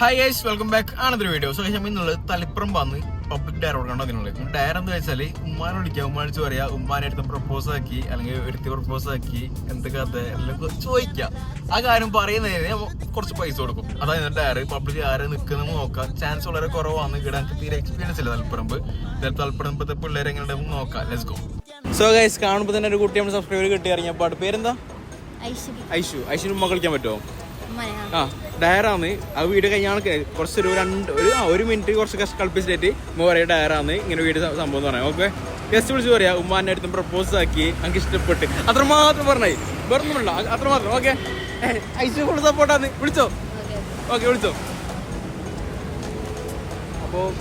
Hi guys welcome back ആണത്തൊരു video so നമ്മൾ ഇന്നുള്ളത് തളിപ്പുറം വന്ന് പബ്ലിക് ഡയർ കൊടുക്കണ്ടോ അതിനുള്ളത് ഡയർ എന്ന് വെച്ചാൽ ഉമ്മാനെ വിളിക്കുക ഉമ്മ വിളിച്ച് പറയാ ഉമ്മാനെ അടുത്ത് പ്രപ്പോസ് ആക്കി അല്ലെങ്കിൽ എടുത്ത് പ്രപ്പോസ് ആക്കി എന്തൊക്കെ അത് എല്ലാം ചോദിക്കുക ആ കാര്യം പറയുന്നതിന് കുറച്ച് പൈസ കൊടുക്കും. അതായത് ഡയർ പബ്ലിക് ആരെ നിൽക്കുന്ന നോക്കാം. ചാൻസ് വളരെ കുറവാണ് ഇവിടെ നമുക്ക് തീരെ എക്സ്പീരിയൻസ് ഇല്ല തളിപ്പറമ്പ്. തളിപ്പറമ്പത്തെ പിള്ളേരെ എങ്ങനെ ഉണ്ടെങ്കിൽ നോക്കാം. ലെറ്റ്സ് ഗോ സോ ഗൈസ് കാണുമ്പോൾ തന്നെ ഒരു കുട്ടി നമ്മൾ സബ്സ്ക്രൈബർ കിട്ടി ഇറങ്ങിയപ്പോൾ പേരെന്താ? ഐഷു ഐഷു ഐഷുന് ഉമ്മ കളിക്കാൻ പറ്റുമോ? ആ. ഡയറാണ് ആ വീഡിയോ കഴിഞ്ഞാൽ കുറച്ചൊരു രണ്ട് ഒരു ആ ഒരു മിനിറ്റ് കുറച്ച് കളിപ്പിച്ചിട്ട് ഉമ്മ പറയാം ഡയറാന്ന്. ഇങ്ങനെ വീട് സംഭവം എന്ന് പറയാം. ഓക്കെ? ഗസ്റ്റ് വിളിച്ച് പറയാം ഉമ്മാന്റെ അടുത്ത് പ്രപ്പോസ് ആക്കി എനിക്ക് ഇഷ്ടപ്പെട്ട്. അത്രമാത്രം പറഞ്ഞേ അത്രമാത്രം വേണ്ട അ- മാത്രം ഓക്കെ? ഐശ്വര്യ ഫുൾ സപ്പോർട്ടാന്ന് വിളിച്ചോ? ഓക്കേ. വിളിച്ചോ? അപ്പോൾ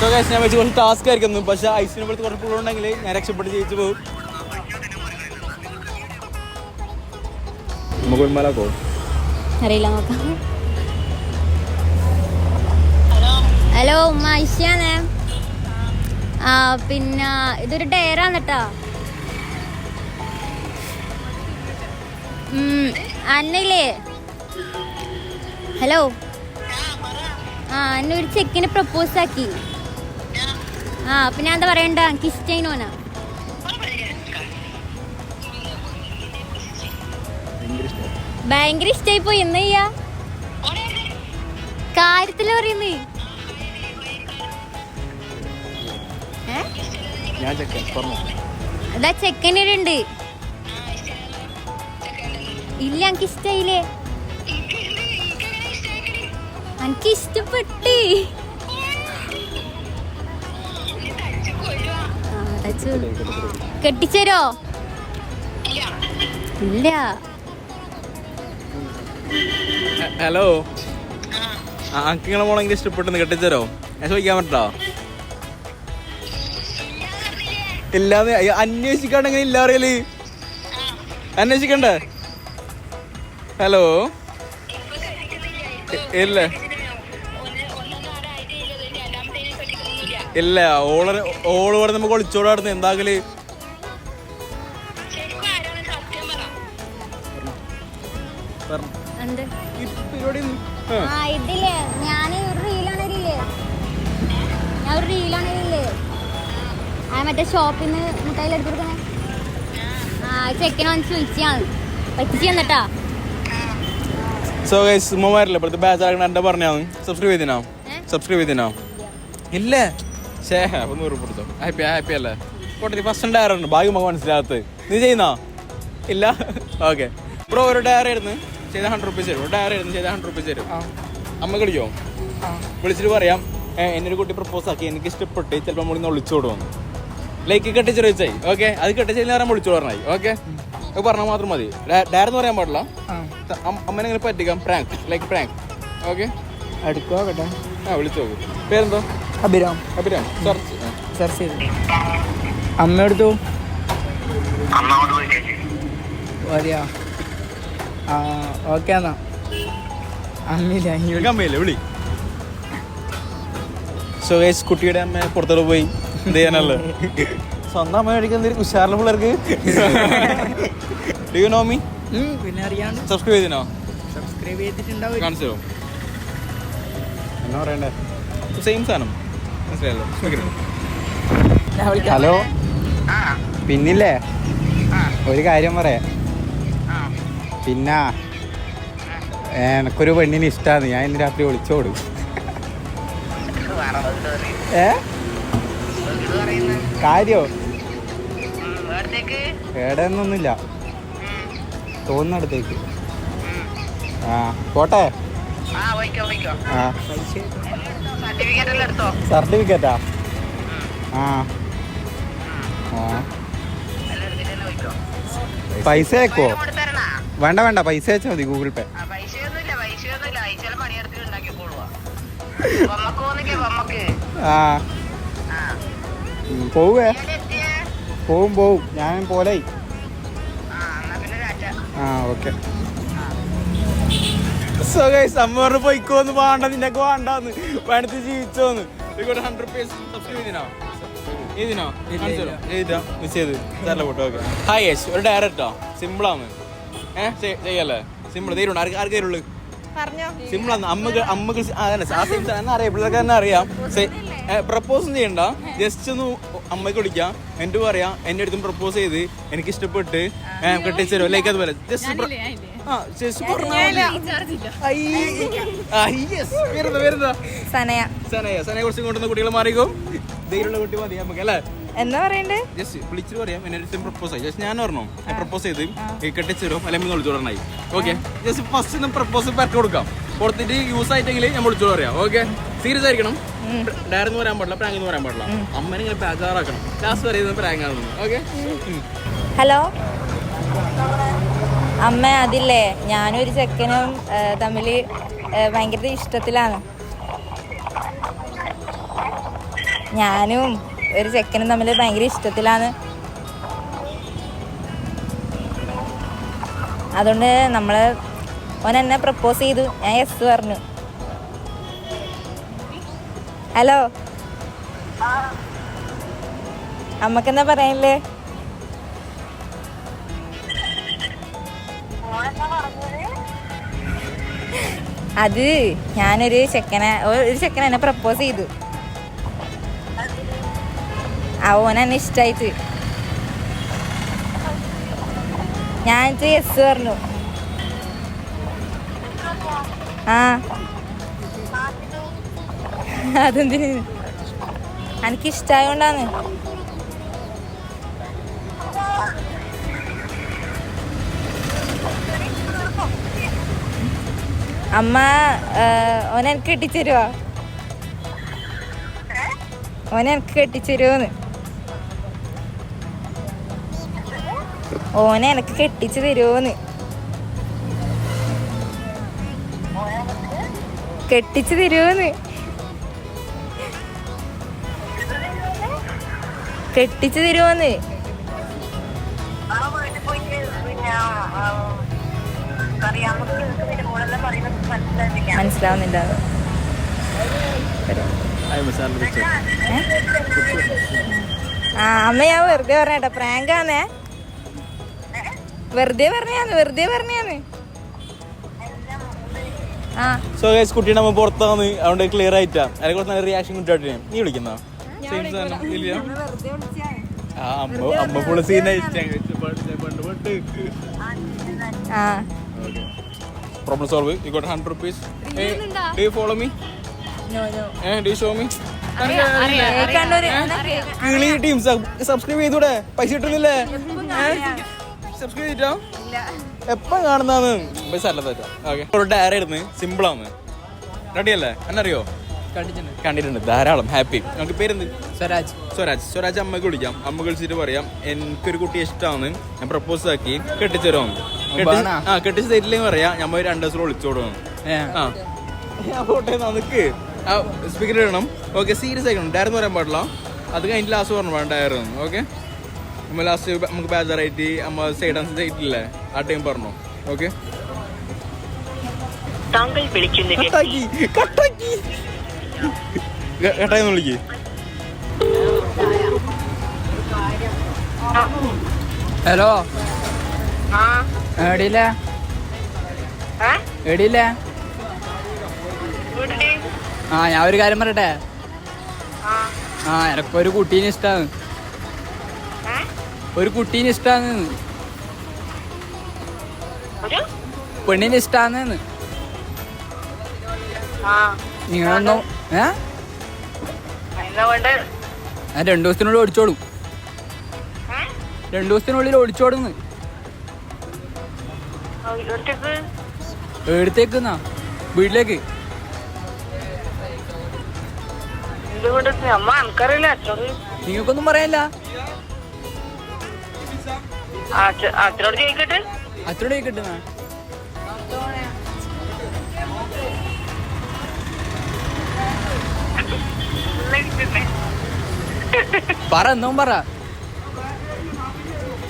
സോ ഞാൻ വെച്ച് കുറച്ച് ടാസ്ക് ആയിരിക്കുന്നു പക്ഷെ ഐസിനെ പോലത്തെ കുറച്ച് പുള്ളുണ്ടെങ്കിൽ ഞാൻ രക്ഷപ്പെട്ട് ജയിച്ചു പോകും. നമുക്ക് ഉന്മലാക്കോ അറിയില്ല നോക്കാം ഹലോ ഉമ്മ ഐശ്യാണേ ആ പിന്നെ ഇതൊരു ഡയറാണ് കേട്ടോ അന്നയില്ലേ ഹലോ ആ എന്നെ ഒരു ചെക്കിന് പ്രപ്പോസ് ആക്കി. ആ പിന്നെ എന്താ പറയണ്ട? എനിക്ക് ഭയങ്കര ഇഷ്ടായി പോയി എന്ന് ചെയ്യാ? കാര്യത്തിൽ പറയുന്നേ. അതാ ചെക്കൻ ചെക്കനുണ്ട് ഇല്ല എനിക്ക് ഇഷ്ടായില്ലേ? എനിക്ക് ഇഷ്ടപ്പെട്ട്. കെട്ടിച്ചരോ? ഇല്ല. ഹലോ. ആ നിങ്ങളെ മോളെ മോളെങ്കിലും ഇഷ്ടപ്പെട്ടെന്ന് കെട്ടിച്ചരോ? ഞാൻ ചോദിക്കാൻ പറ്റോ? ഇല്ലാന്ന് അന്വേഷിക്കാണ്ട് എങ്ങനെ ഇല്ല അറിയൽ? അന്വേഷിക്കണ്ടേ? ഹലോ. ഇല്ല. ഇല്ല ഓൾ ഓൾ ഇവിടെ നമുക്ക് ഒളിച്ചോടാടുന്നു എന്താകൽ എന്ത്? ആ. ഇതില്ലേ ഞാൻ ഒരു റീലാണല്ലേ ഞാൻ ഒരു റീലാണല്ലേ ആ മറ്റേ ഷോപ്പിൽ നിന്ന് മുട്ടായി എടുത്തു കൊടുക്കണേ ആ ചെക്കനെ വന്ന് ചോദിച്ചാണ് പറ്റിച്ച് സോ ഗൈസ് ഉമ്മമാരില്ല? ഇപ്പോഴത്തെ ബാച്ച് ആകണ എന്റെ പറഞ്ഞാൽ സബ്സ്ക്രൈബ് ചെയ്തിനോ? സബ്സ്ക്രൈബ് ചെയ്തിനോ? ഇല്ല? ഷേ അപ്പം നൂറ് കൊടുത്തോ. ഹാപ്പി ഹാപ്പി അല്ലേ? പോട്ടെ ഫസ്റ്റ് ഡയറുണ്ട് ഭാഗ്യം മക മനസ്സിലാകത്ത്. നീ ചെയ്യുന്നോ? ഇല്ല? ഓക്കെ ബ്രോ ഒരു ഡയറി ആയിരുന്നു. ചെയ്ത ഹൺഡ്രഡ് റുപ്പീസ് തരും. ഡയറി ആയിരുന്നു ചെയ്ത ഹൺഡ്രഡ് റുപ്പീസ് തരും. അമ്മ കളിക്കോ? വിളിച്ചിട്ട് പറയാം. എന്നൊരു കുട്ടി പ്രപ്പോസ് ആക്കി. എനിക്ക് ഇഷ്ടപ്പെട്ട്. ചിലപ്പോൾ നമ്മൾ ഇന്ന് ഒളിച്ചു കൊടുക്കുന്നു ലൈക്ക് കെട്ടിച്ച് ചോദിച്ചായി ഓക്കെ അത് കെട്ടിച്ച് നേരം വിളിച്ചു പറഞ്ഞായി. ഓക്കെ അത് പറഞ്ഞാൽ മാത്രം മതി. ഡയർ എന്ന് പറയാൻ പാടില്ല. അമ്മനെ ഇങ്ങനെ പറ്റിക്കാം. പ്രാങ്ക് ലൈക്ക് പ്രാങ്ക് ഓക്കെ അടുക്കോ കേട്ടോ ആ വിളിച്ചു നോക്കും. പേരെന്തോ? അഭിരാം. അഭിരാം. സെർച്ച് സെർച്ച് ചെയ്തു. അമ്മ എടുത്തു മതിയാ ആ ഓക്കെ എന്നാ. വിളി. അമ്മയില്ലേ വിളി. സോ ഗൈസ് കുട്ടിയുടെ അമ്മ പുറത്തോട്ട് പോയി. എന്ത് ചെയ്യാനല്ലേ സ്വന്തം അമ്മ മേടിക്കുന്ന ഉഷാറിലെ പിള്ളേർക്ക്. ഡു യു നോ മീ പിന്നെ അറിയാണ്ട്. സബ്സ്ക്രൈബ് ചെയ്തിനോ? സബ്സ്ക്രൈബ് ചെയ്തിട്ടുണ്ടാവും. കാണിച്ചു എന്നാ പറയണ്ടേ? സെയിം സാധനം. മനസ്സിലായല്ലോ? ഹലോ? പിന്നില്ലേ? ഒരു കാര്യം പറയാം. പിന്നെ എനക്കൊരു പെണ്ണിന് ഇഷ്ടമാണ് ഞാൻ ഇന്ന് രാത്രി ഒളിച്ചോടും ഏ? കാര്യോ? കേടൊന്നൊന്നുമില്ല. തോന്നുന്നിടത്തേക്ക്. ആ പോട്ടെ? സർട്ടിഫിക്കറ്റാ? ആ. പൈസ അയക്കോ വേണ്ട വേണ്ട പൈസ അയച്ചാൽ മതി ഗൂഗിൾ പേ. ആ പോവേ പോവും പോവും. ഞാൻ പോലെ. ആ ഓക്കെ. സോ ഗൈസ് അമ്മ പോയിക്കോന്ന് വേണ്ട നിന്നൊക്കെ വേണ്ടാന്ന്. വേണത്ത് ജീവിച്ചോന്ന്. ഹൺഡ്രഡ് റുപ്പീസ് സബ്സ്ക്രൈബ് ചെയ്തിനോ? ഇതിനോ ഇല്ല, ഇല്ല. എഴുതാ മിസ് ചെയ്ത്. തരല പോട്ടോ ഓക്കെ ഹായ് യേശ് ഒരു ഡയറക്റ്റോ സിമ്പിളാണ് ഏഹ് ചെയ്യല്ലേ? സിമ്പിൾ തീരുണ്ട്. ആർക്ക് ആർക്ക് തരുള്ളൂ? സിമ്പിൾ ആണ് അമ്മയ്ക്ക് അമ്മയ്ക്ക് ആ സെയിം തന്നെ അറിയാം. പിള്ളേർക്ക് തന്നെ അറിയാം. പ്രപ്പോസ് ചെയ്യണ്ട. ജസ്റ്റ് ഒന്ന് അമ്മയ്ക്ക് വിളിക്കാം. എന്റെ പറയാം. എന്റെ അടുത്തും പ്രപ്പോസ് ചെയ്ത് എനിക്ക് ഇഷ്ടപ്പെട്ട് കെട്ടിച്ചു തരുമോ ലൈക്ക് അതുപോലെ. ജസ്റ്റ് ആ ജസ്റ്റ് വരുന്ന സനയ. സനയ. സനയെ കുറിച്ച് കൊണ്ടുവന്ന കുട്ടികൾ മാറിക്കും. ധൈര്യമുള്ള കുട്ടി മതി നമുക്ക് അല്ലേ? എന്താ പറയണ്ടേ? ജസ്റ്റ് വിളിച്ചിട്ട് പറയാം. എന്നെ അടുത്ത് പ്രപ്പോസ് ആയി. ജസ്റ്റ് ഞാൻ പറഞ്ഞു? പ്രപ്പോസ് ചെയ്ത് കെട്ടിച്ചു തരും അല്ലെങ്കിൽ വിളിച്ചു തുടങ്ങായി ഓക്കെ ജസ്റ്റ് ഫസ്റ്റ് പ്രപ്പോസ് പെരക്ക് കൊടുക്കാം. കൊടുത്തിട്ട് യൂസ് ആയിട്ടെങ്കിൽ ഞാൻ വിളിച്ചു പറയാം ഓക്കെ സീരിയസ് ആയിരിക്കണം ഡയറെന്ന് വരാൻ പാടില്ല പ്രാങ്ക് എന്ന് പറയാൻ പാടില്ല. അമ്മനെ ഇങ്ങനെ ബേജാറാക്കണം. ലാസ്റ്റ് പറയുന്നത് പ്രാങ്ക് ആണെന്ന്. ഓക്കെ ഹലോ അമ്മ അതില്ലേ? ഞാനും ഒരു ചെക്കനും തമ്മിൽ ഭയങ്കര ഇഷ്ടത്തിലാണ്. ഞാനും ഒരു ചെക്കനും തമ്മിൽ ഭയങ്കര ഇഷ്ടത്തിലാണ്. അതുകൊണ്ട് നമ്മൾ ഓൻ എന്നെ പ്രപ്പോസ് ചെയ്തു. ഞാൻ യെസ് പറഞ്ഞു. ഹലോ അമ്മക്കെന്താ പറയാനില്ലേ? അത് ഞാനൊരു ചെക്കനെ ഒരു ചെക്കനെന്നെ പ്രപ്പോസ് ചെയ്തു. എന്നെ ഇഷ്ടായിട്ട് ഞാൻ യെസ് പറഞ്ഞു. ആ. അതെന്തിന്? എനിക്ക് ഇഷ്ടമായോണ്ടാണ് അമ്മ ഓനെ എനിക്ക് കെട്ടിച്ചരുവോ? ഓനെ എനിക്ക് കെട്ടിച്ചരുവോന്ന്. ഓനെ എനക്ക് കെട്ടിച്ചു തരുമോന്ന് കെട്ടിച്ചു തരുമോന്ന് കെട്ടിച്ചു തരുമോന്ന് മനസ്സിലാവുന്നുണ്ടാവും. ആ അമ്മ ഞാൻ വെറുതെ പറഞ്ഞേട്ടാ പ്രാങ്കാന്നേ. വെറുതെ പറഞ്ഞാന്ന് വെറുതെ പറഞ്ഞാന്ന്. ആ. സോ ഗൈസ് കുട്ടിയുടെ അമ്മ പുറത്താണ് അതുകൊണ്ട് ക്ലിയർ ആയിട്ടാ. അതിനെ കുറച്ച് നല്ല റിയാക്ഷൻ കിട്ടാട്ട് നീ വിളിക്കുന്ന? ഇല്ല. ആ അമ്മ അമ്മ ഫുള്ള് സീനായിട്ട് ആ. Problem solve you got hundred rupees do follow me no no do show me കിളി ടീം സബ്സ്ക്രൈബ് ചെയ്തൂടെ? പൈസ കിട്ടുന്നില്ലേ? സബ്സ്ക്രൈബ് ചെയ്തിട്ടോ എപ്പോ കാണുന്നതാണ് പൈസ അല്ല തെറ്റാ ഓക്കെ. ഡയറി ആയിരുന്നു സിമ്പിൾ ആണ് റെഡിയല്ലേ എന്നറിയോ കണ്ടിട്ടുണ്ട്. ധാരാളം. ഹാപ്പി നമുക്ക് പേരെന്ത്? സ്വരാജ്. സ്വരാജ്. സ്വരാജ് അമ്മയ്ക്ക് വിളിക്കാം. അമ്മ വിളിച്ചിട്ട് പറയാം. എനിക്കൊരു കുട്ടിയെ ഇഷ്ടമാണ്. ഞാൻ പ്രപ്പോസ് ആക്കി കെട്ടിച്ചു തരാം ആ കെട്ടിച്ച് തരില്ലെന്ന് പറയാം. ഞാൻ പോയി രണ്ട് ദിവസം വിളിച്ചോടുന്നു. ആ. പോട്ടെ നമുക്ക് ആ സ്പീക്കർ ഇടണം. ഓക്കെ സീരിയസ് ആയിക്കണം ഡയർ എന്ന് പറയാൻ പാടില്ല. അത് കഴിഞ്ഞിട്ട് ലാസ്റ്റ് പറഞ്ഞു? ഡയർ ഓക്കെ നമ്മൾ ലാസ്റ്റ് നമുക്ക് ബേജാറായിട്ട് നമ്മൾ സൈഡ് ആൻഡ് ചെയ്തിട്ടില്ലേ? ആ ടൈം പറഞ്ഞു. ഓക്കെ താങ്കൾ വിളിക്കുന്ന കട്ടാക്കി കട്ടാക്കി. കട്ടായി വിളിക്ക്. ഹലോ ആ. എടിയില്ല? ആ ഞാൻ ഒരു കാര്യം പറയട്ടെ? ആ. എനക്കൊരു കുട്ടീനെ ഇഷ്ടാണ്. ഏ? ഒരു കുട്ടീനെ ഇഷ്ടാന്ന് പെണ്ണിനെ ഇഷ്ടാന്ന് നിങ്ങളൊന്നും ഏ? ഞാൻ രണ്ടു ദിവസത്തിനുള്ളിൽ ഓടിച്ചോളും. ഏ? രണ്ടു ദിവസത്തിനുള്ളിൽ ഓടിച്ചോടുന്ന്. എടുത്തേക്കുന്നാ വീട്ടിലേക്ക്? നിങ്ങൾക്കൊന്നും പറയാനില്ല. അച്ഛനോട് ചോദിക്കട്ടെ? കിട്ടുന്ന പറ എന്നും പറ.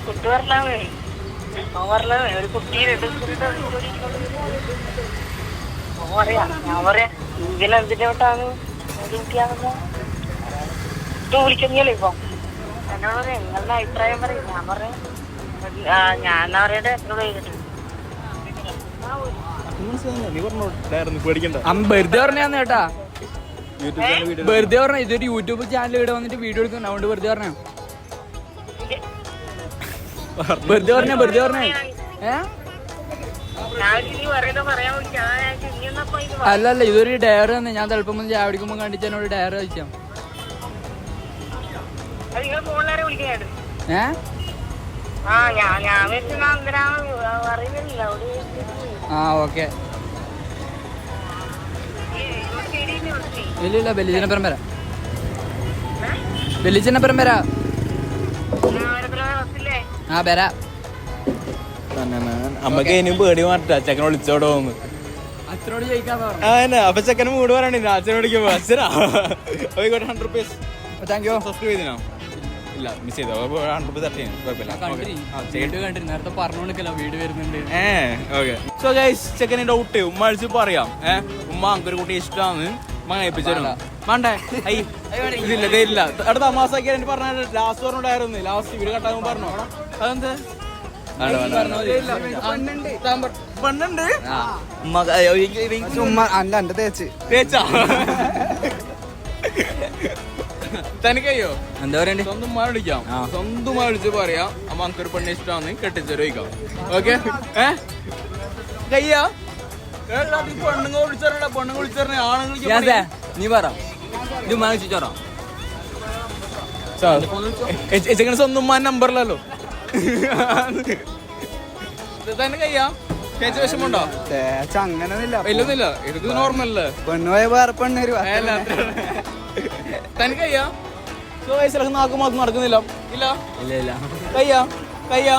കുട്ടി പറഞ്ഞാവേ അവൻ ഒരു കുട്ടി രണ്ട് പറയാ ഞാൻ പറയാ ഒരു കുട്ടിയാണെന്ന്. ഇപ്പൊ വിളിക്കുന്നില്ലേ ഇപ്പൊ? എന്നോട് പറയാം നിങ്ങളുടെ അഭിപ്രായം പറയും. ഞാൻ പറയാം ഞാൻ വെറുതെ പറഞ്ഞാന്ന് കേട്ടാ. വെറുതെ പറഞ്ഞ ഇതൊരു യൂട്യൂബ് ചാനൽ ഇവിടെ വന്നിട്ട് വീഡിയോ എടുക്കുന്നു അതുകൊണ്ട് വെറുതെ പറഞ്ഞ. വെറുതെ പറഞ്ഞ വെറുതെ പറഞ്ഞ. അല്ല അല്ല ഇതൊരു ഡയറി തന്നെ ഞാൻ ചിലപ്പം ചായ കുടിക്കുമ്പോൾ കണ്ടിട്ട് എന്നോട് ഡയറി അയച്ചാം അത് ആ ഓക്കെ. ഇല്ല ഇല്ല ബലിജനപ്പുറം വരാം. ബലിജനപ്പുറം വരാ. ആ വരാ. അമ്മയ്ക്ക് ഇനിയും പേടി മാറ്റാ ചെക്കൻ വിളിച്ചോടോ അച്ഛനോട് അപ്പൊ ചെക്കന് മൂട് പറയണേ അച്ഛനോട് അച്ഛനാ. Hundred rupees thank you subscribe ചെയ്തിനോ? ഇല്ല മിസ് ചെയ്തോ ഹൺഡ്രഡ് തട്ടി കുഴപ്പമില്ല. നേരത്തെ പറഞ്ഞോണ്ടിരിക്കല്ലോ വീട് വരുന്നുണ്ട്. ഏ ഓക്കെ സോ ഗൈസ് ചെക്കനെ ഡൗട്ട് ഉമ്മ അടിച്ച് പറയാം. ഏ ഉമ്മ അങ്കൊരു കുട്ടി ഇഷ്ടമാണ് ഉമ്മ കഴിപ്പിച്ചു വേണ്ടേ. ഐ ഇതില്ല ഇല്ല അടുത്ത തമാസാക്കി എനിക്ക് പറഞ്ഞ ലാസ്റ്റ് പറഞ്ഞിട്ടായിരുന്നു ലാസ്റ്റ് ഇവർ കട്ടാകുമ്പോ പറഞ്ഞോ? അതെന്ത്? പെണ്ണുണ്ട്. ചുമ്മാ അല്ല എന്റെ തേച്ച്. തേച്ചാ? തനിക്കയ്യോ? എന്താ പറയണ്ടേ? സ്വന്തം വിളിക്കാം. സ്വന്തം വിളിച്ച് പറയാം. അമ്മ അനക്കൊരു പെണ്ണ് ഇഷ്ടമാണ് കെട്ടിച്ചേരും ചോദിക്കാം. ഓക്കെ ഏ? കയ്യാ? പെണ്ണുങ്ങൾ വിളിച്ചറിയണ്ട പെണ്ണുങ്ങൾ വിളിച്ചറിയ ആണുങ്ങൾക്ക് നീ പറ. ഇത് സ്വന്തം ഉമ്മ നമ്പറിലല്ലോ തന്നെ കയ്യാ? ചേച്ചി വിഷമുണ്ടോ അങ്ങനൊന്നുമില്ല. ഇത് നോർമൽ പോയ വേറെ പെണ്ണ് വരുവാ നാക്ക് മാത്രം നടക്കുന്നില്ല. ഇല്ല. ഇല്ല ഇല്ല. കയ്യാ കയ്യാ.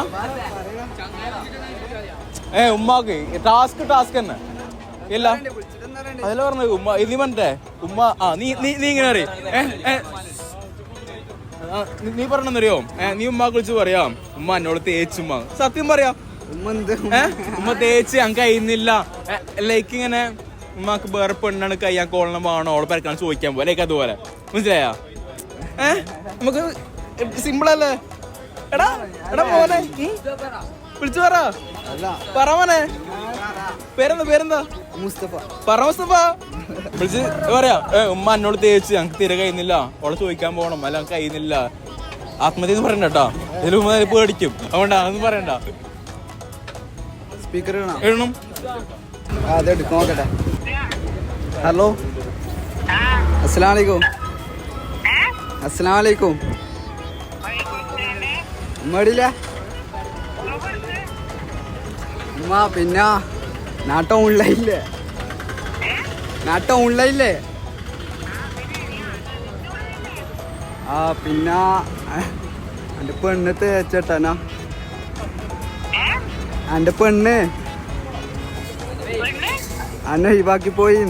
ഏ ഉമ്മാക്ക് ടാസ്ക് ടാസ്ക് തന്നെ. ഇല്ല. അതല്ല പറഞ്ഞത് ഉമ്മ ഇത് പറഞ്ഞേ ഉമ്മ ആ നീ നീ നീ ഇങ്ങനെ അറിയ നീ- ഏ നീ ഉമ്മ കുളിച്ച് പറയാം ഉമ്മ എന്നോട് തേച്ചുമ്മ സത്യം പറയാ. ഉമ്മ എന്ത്? ഉമ്മ തേച്ച് ഞങ്ങൾക്ക് കഴിയുന്നില്ല ലൈക്ക് ഇങ്ങനെ ഉമ്മാക്ക് വേറെ പെണ്ണാണ് കയ്യാൻ കോളണം വേണോ? അവളെ പരക്കാൻ ചോദിക്കാൻ പോലെ ലൈക്ക് അതുപോലെ. മനസ്സിലായാ? ഏ? നമുക്ക് സിമ്പിളല്ലേ എടാ എടാ മോനെ. വിളിച്ചു പറ. പറ മോനെ. പേരെന്താ പേരെന്താ? മുസ്തഫ. പറ മുസ്തഫ. വിളിച്ച് പറയാ. ഏ ഉമ്മ എന്നോട് തേച്ച് ഞങ്ങൾക്ക് തിര കഴിയുന്നില്ല. ഓളെ ചോദിക്കാൻ പോകണം അല്ല ഞങ്ങൾക്ക് കഴിയുന്നില്ല. ആത്മഹത്യ എന്ന് പറയണ്ട കേട്ടോ ഇതിൽ ഉമ്മ പേടിക്കും. അതുകൊണ്ടാ അതൊന്നും പറയണ്ട. സ്പീക്കർ ഇടണം? എഴുണം അത് എടുക്കും. നോക്കട്ടെ. ഹലോ അസ്സലാം വലൈക്കും അസ്സലാം വലൈക്കും ഉമ്മ എവിടെയില്ല ഉമ്മ പിന്നെ നാട്ടം ഉള്ളയില്ലേ നാട്ടം ഉള്ളയില്ലേ ആ പിന്നെ എന്റെ പെണ്ണ് തേച്ചേട്ടാനാ എന്റെ പെണ്ണ്. അന്നെ ഒഴിവാക്കി പോയി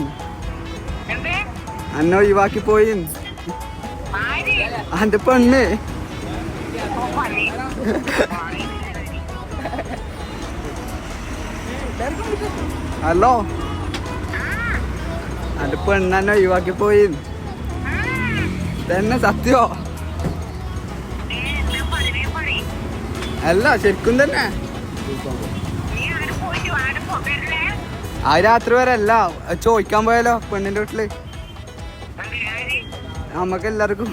അന്നെ ഒഴിവാക്കി പോയി അന്റെ പെണ്ണ്. ഹലോ? അന്റെ പെണ്ണെന്നെ ഒഴിവാക്കി പോയി. തന്നെ സത്യോ? അല്ല ശരിക്കും തന്നെ. ആ രാത്രി വരെ അല്ല ചോദിക്കാൻ പോയാലോ പെണ്ണിന്റെ വീട്ടിൽ? നമുക്ക് എല്ലാവർക്കും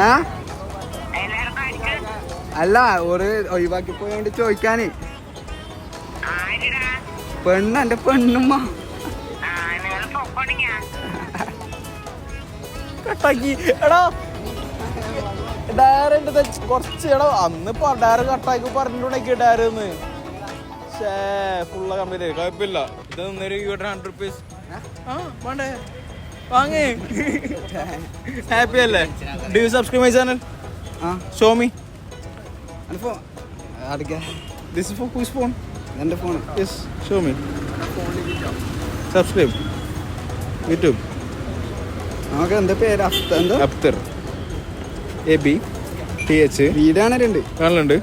ഏ അല്ല ഒരു ഒഴിവാക്കി പോയോണ്ട് ചോദിക്കാന്. പെണ്ണ് എന്റെ പെണ്ണുമ്മ. കട്ടാക്കി. എടാ. ഡയർ ഉണ്ട് കുറച്ച് എടാ അന്ന് ഡയർ കട്ടാക്കി പറഞ്ഞിട്ടുണ്ടെങ്കിൽ ഡയർ എന്ന് ഫുള്ള കമ്പനി കുഴപ്പമില്ല. ഇത് നിന്നൊരു ഹൺഡ്രഡ് റുപ്പീസ് ആ വേണ്ടേ? വാങ്ങേ. ഹാപ്പി അല്ലേ? Do you subscribe my channel ആ. ഷോ മീ അടുക്ക. ദിസ് ഫോർ ഹൂസ് ഫോൺ എന്റെ phone yes show me subscribe YouTube നമുക്ക് എന്താ പേര്? അഫ്തർ എന്താ? Afthar A B T H വീടാണല്ലുണ്ട് കാണലുണ്ട്.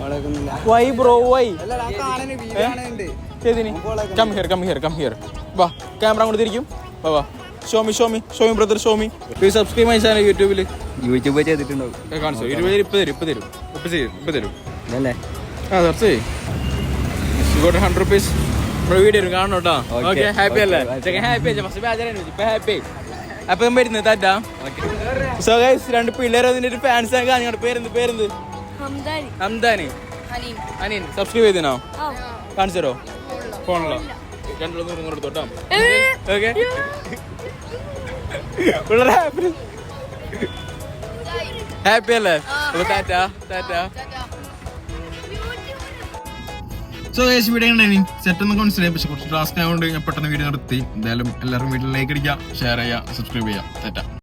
വളക്കുന്നില്ല why bro why come here come here come here വാ camera അങ്ങോട്ട് തിരിക്കും. വാ വാ. Show me show me show me brother show me. Please subscribe my channel യൂട്യൂബിൽ യൂട്യൂബ് ചെയ്തിട്ടുണ്ടാവും. കാണിച്ചു. ഇരുപത് ഇപ്പം തരും ഇപ്പം തരും. ഇപ്പം ചെയ്യും ഇപ്പം തരും. അല്ലേ ആ കുറച്ച് ഹൺഡ്രഡ് റുപ്പീസ് നമ്മുടെ വീഡിയോ കാണണം കേട്ടോ ഓക്കേ ഹാപ്പി അല്ലേ? ഹാപ്പി ഫസ്റ്റ് ബാജാരാണ് ഇപ്പൊ ഹാപ്പി അപ്പൊ ഞാൻ വരുന്നത് താറ്റാ സോ ഗൈസ് രണ്ട് പിള്ളേർ അതിന്റെ ഒരു ഫാൻസ് ആണ് കാണിക്കണ്ട പേരെന്ത് പേരെന്ത്? ഹംദാനി. അനിൻ സബ്സ്ക്രൈബ് ചെയ്തിനോ കാണിച്ചു തരോ ഫോണിലോ. രണ്ടു നൂറ് നൂറ് തൊട്ടോ ഓക്കെ പിള്ളേർ ഹാപ്പി ഹാപ്പി അല്ലേ tata tata so guys video ഉണ്ടായി സെറ്റ് ഒന്ന് മനസ്സിലായി പക്ഷെ കുറച്ച് ടാസ്ക് ആയതുകൊണ്ട് ഞാൻ പെട്ടെന്ന് വീഡിയോ നിർത്തി. എന്തായാലും എല്ലാവരും വീട്ടിൽ ലൈക്ക് അടിക്കുക ഷെയർ ചെയ്യുക സബ്സ്ക്രൈബ് ചെയ്യുക തെറ്റാ